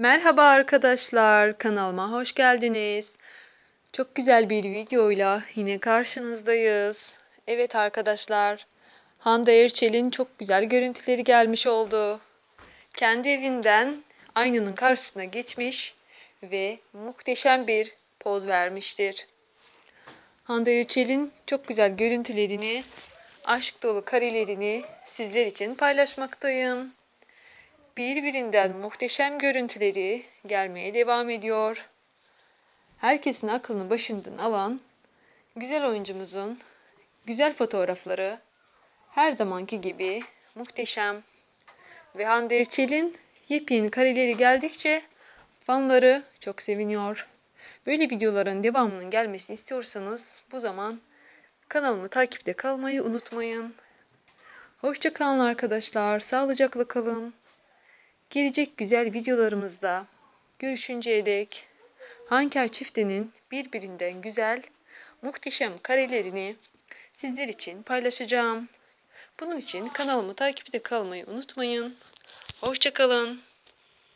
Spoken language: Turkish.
Merhaba arkadaşlar, kanalıma hoş geldiniz. Çok güzel bir videoyla yine karşınızdayız. Evet arkadaşlar, Hande Erçel'in çok güzel görüntüleri gelmiş oldu. Kendi evinden aynanın karşısına geçmiş ve muhteşem bir poz vermiştir. Hande Erçel'in çok güzel görüntülerini, aşk dolu karelerini sizler için paylaşmaktayım birbirinden muhteşem görüntüleri gelmeye devam ediyor. Herkesin aklını başından alan güzel oyuncumuzun güzel fotoğrafları her zamanki gibi muhteşem. Ve Hande Erçel'in yepyeni kareleri geldikçe fanları çok seviniyor. Böyle videoların devamının gelmesini istiyorsanız bu zaman kanalımı takipte kalmayı unutmayın. Hoşça kalın arkadaşlar. Sağlıcakla kalın. Gelecek güzel videolarımızda görüşünceye dek Hanker çiftinin birbirinden güzel, muhteşem karelerini sizler için paylaşacağım. Bunun için kanalımı takipte kalmayı unutmayın. Hoşçakalın.